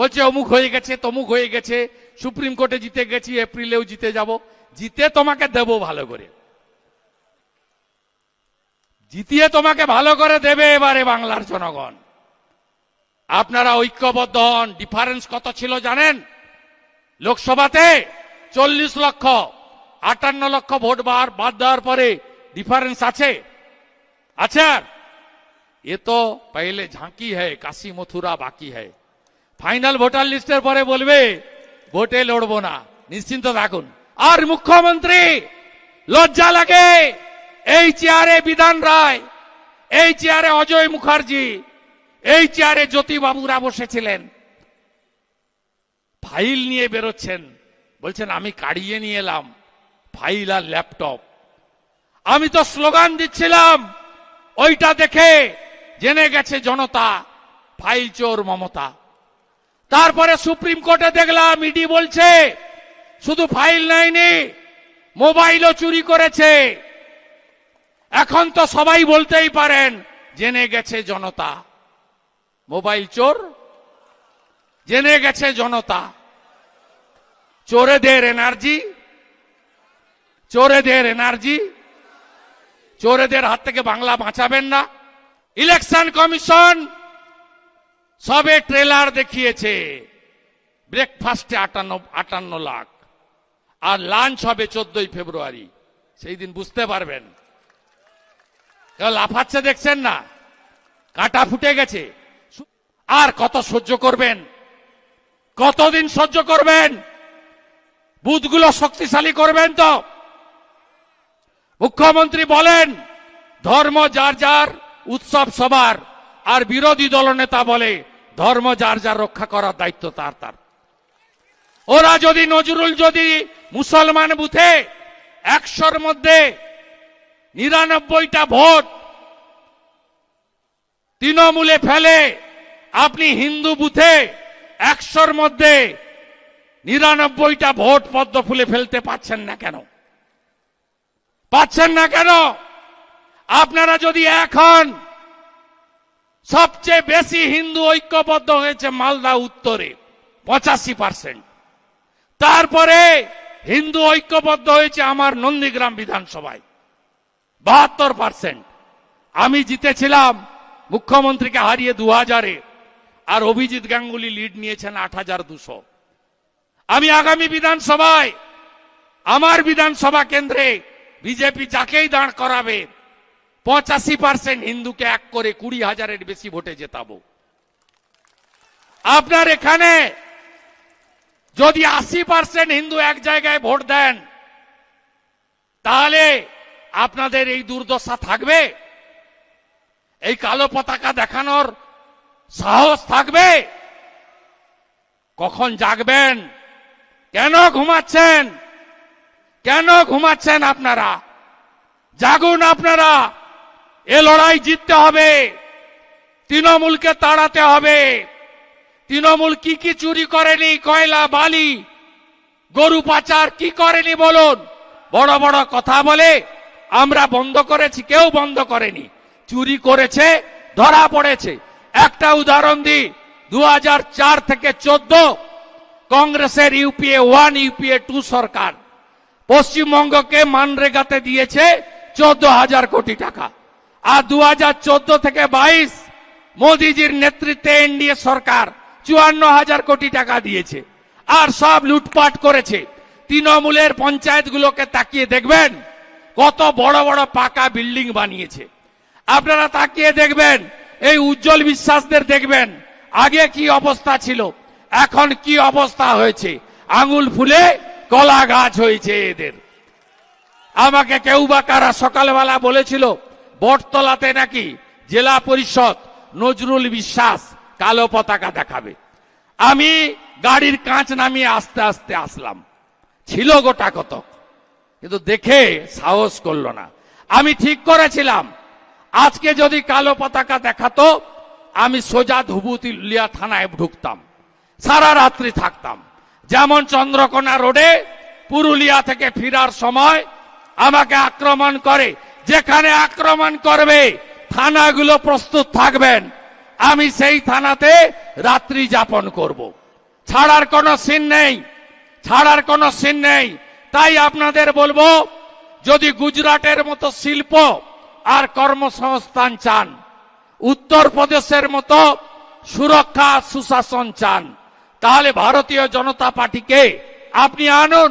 বলছে, অমুক হয়ে গেছে, তমুক হয়ে গেছে, সুপ্রিম কোর্টে জিতে গেছি, এপ্রিলেও জিতে যাব, জিতে তোমাকে দেব ভালো করে। জিতিয়ে তোমাকে ভালো করে দেবে এবারে বাংলার জনগণ। আপনারা ঐক্যবদ্ধ হন। ডিফারেন্স কত ছিল জানেন? লোকসভাতে চল্লিশ লক্ষ, আটান্ন লক্ষ ভোট বার, বাদ দেওয়ার পরে ডিফারেন্স আছে? আর? এ তো পহলে ঝাঁকি হ্যায়, কাশি মথুরা বাকি হ্যায়। ফাইনাল ভোটার লিস্টের পরে বলবে ভোটে লড়বো না। নিশ্চিন্ত থাকুন। আর মুখ্যমন্ত্রী, লজ্জা লাগে। এই চেয়ারে বিধান রায়, এই চেয়ারে অজয় মুখার্জি, এই চেয়ারে জ্যোতিবাবুরা বসেছিলেন। ফাইল নিয়ে বেরোচ্ছেন। বলছেন, আমি কাড়িয়ে নিয়ে এলাম, ফাইল আর ল্যাপটপ। আমি তো স্লোগান দিচ্ছিলাম, ওইটা দেখে জেনে গেছে জনতা, ফাইল চোর মমতা। তারপরে সুপ্রিম কোর্টে দেখলাম ইডি বলছে, শুধু ফাইল নেয়নি, মোবাইলও চুরি করেছে। এখন তো সবাই বলতেই পারেন, জেনে গেছে জনতা। মোবাইল চোর? জেনে গেছে জনতা। চোরেদের এনার্জি? চোরেদের এনার্জি? চোরেদের হাত থেকে বাংলা বাঁচাবেন না। ইলেকশন কমিশন সবে ট্রেলার দেখিয়েছে। ব্রেকফাস্টে আটান্ন আটান্ন লাখ। আর লাঞ্চ হবে চোদ্দই ফেব্রুয়ারি। সেই দিন বুঝতে পারবেন। লাফাচ্ছে দেখছেন না? কাটা ফুটে গেছে। আর কত সহ্য করবেন? কতদিন সহ্য করবেন? বুথগুলো শক্তিশালী করবেন তো? মুখ্যমন্ত্রী বলেন, ধর্ম যার যার, উৎসব সবার। আর বিরোধী দলনেতা বলে ধর্ম যার যার রক্ষা করার দায়িত্ব তার তার। ওরা যদি নজরুল যদি মুসলমান বুথে, একশোর মধ্যে নিরানব্বইটা ভোট তৃণমূলে ফেলে, আপনি হিন্দু বুথে একশোর মধ্যে নিরানব্বইটা ভোট পদ্ম ফুলে ফেলতে পাচ্ছেন না কেন? পাচ্ছেন না কেন? আপনারা যদি এখন সবচেয়ে বেশি হিন্দু ঐক্যবদ্ধ হয়েছে মালদা উত্তরে, পঁচাশি পার্সেন্ট। তারপরে হিন্দু ঐক্যবদ্ধ হয়েছে আমার নন্দীগ্রাম বিধানসভায়, বাহাত্তর পার্সেন্ট। আমি জিতেছিলাম মুখ্যমন্ত্রীকে হারিয়ে দু হাজারে আর অভিজিৎ গাঙ্গুলি লিড নিয়েছেন আট হাজার দুশো। আমি আগামী বিধানসভায়, আমার বিধানসভা কেন্দ্রে বিজেপি যাকেই দাঁড় করাবে পঁচাশি পার্সেন্ট হিন্দুকে এক করে কুড়ি হাজারের বেশি ভোটে জেতাবো। আপনার এখানে যদি আশি পার্সেন্ট হিন্দু এক জায়গায় ভোট দেন, তাহলে আপনাদের এই দুর্দশা থাকবে, এই কালো পতাকা দেখানোর সাহস থাকবে। কখন জাগবেন? কেন ঘুমাচ্ছেন? কেন ঘুমাচ্ছেন আপনারা? জাগুন আপনারা। এ লড়াই জিততে হবে। তৃণমূলকে তাড়াতে হবে। তৃণমূল কি কি চুরি করেনি? কয়লা, বালি, গরু পাচার কি করেনি বলুন? বড় বড় কথা বলে আমরা বন্ধ করেছি, কেউ বন্ধ করেনি। চুরি করেছে, ধরা পড়েছে। একটা উদাহরণ দিই দু হাজার চার থেকে চোদ্দ কংগ্রেসের ইউপিএ ওয়ান, ইউপিএ টু সরকার। পশ্চিমবঙ্গকে মানরেগাতে দিয়েছে চোদ্দ হাজার কোটি টাকা। আর দু হাজার চোদ্দ থেকে বাইশ মোদিজির নেতৃত্বে এনডিএ সরকার চুয়ান্ন হাজার কোটি টাকা দিয়েছে। আর সব লুটপাট করেছে। তৃণমূলের পঞ্চায়েতগুলোকে তাকিয়ে দেখবেন, কত বড় বড় পাকা বিল্ডিং বানিয়েছে। আপনারা তাকিয়ে দেখবেন, এই উজ্জ্বল বিশ্বাসদের দেখবেন, আগে কি অবস্থা ছিল, এখন কি অবস্থা হয়েছে। আঙুল ফুলে কলা গাছ হয়েছে এদের। আমাকে কেউ বা কারা সকালবেলা বলেছিল বটতলাতে নাকি জেলা পরিষদ নজরুল বিশ্বাস কালো পতাকা দেখাবে। আমি গাড়ির কাঁচ নামিয়ে আস্তে আস্তে আসলাম। ছিল গোটা কতক, কিন্তু দেখে সাহস করল না। আমি ঠিক করেছিলাম। আজকে যদি কালো পতাকা দেখাতো, আমি সোজা ধুবুতিলিয়া থানায় ঢুকতাম। সারা রাত্রি থাকতাম। যেমন চন্দ্রকোনা রোডে পুরুলিয়া থেকে ফিরার সময় আমাকে আক্রমণ করে যেখানে আক্রমণ করবে, থানাগুলো প্রস্তুত থাকবেন। আমি সেই থানাতে রাত্রি যাপন করব। ছাড়ার কোনো সিন নেই, ছাড়ার কোনো সিন নেই। তাই আপনাদের বলব, যদি গুজরাটের মতো শিল্প আর কর্মসংস্থান চান, উত্তরপ্রদেশের মতো সুরক্ষা, সুশাসন চান, তাহলে ভারতীয় জনতা পার্টিকে আপনি আনুন।